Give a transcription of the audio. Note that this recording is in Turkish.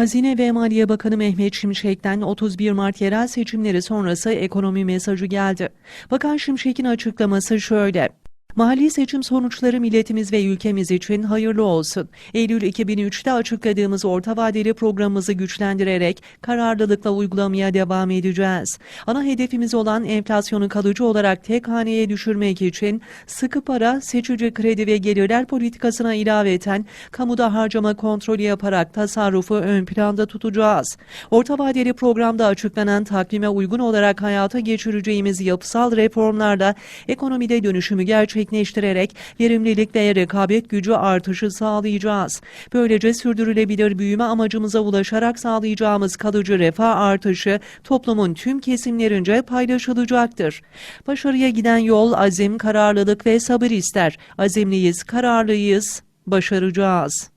Hazine ve Maliye Bakanı Mehmet Şimşek'ten 31 Mart yerel seçimleri sonrası ekonomi mesajı geldi. Bakan Şimşek'in açıklaması şöyle. Mahalli seçim sonuçları milletimiz ve ülkemiz için hayırlı olsun. Eylül 2003'te açıkladığımız orta vadeli programımızı güçlendirerek kararlılıkla uygulamaya devam edeceğiz. Ana hedefimiz olan enflasyonu kalıcı olarak tek haneye düşürmek için sıkı para, seçici kredi ve gelirler politikasına ilaveten kamuda harcama kontrolü yaparak tasarrufu ön planda tutacağız. Orta vadeli programda açıklanan takvime uygun olarak hayata geçireceğimiz yapısal reformlarla ekonomide dönüşümü gerçekleştireceğiz gerçekleştirerek verimlilik ve rekabet gücü artışı sağlayacağız. Böylece sürdürülebilir büyüme amacımıza ulaşarak sağlayacağımız kalıcı refah artışı toplumun tüm kesimlerince paylaşılacaktır. Başarıya giden yol azim, kararlılık ve sabır ister. Azimliyiz, kararlıyız, başaracağız.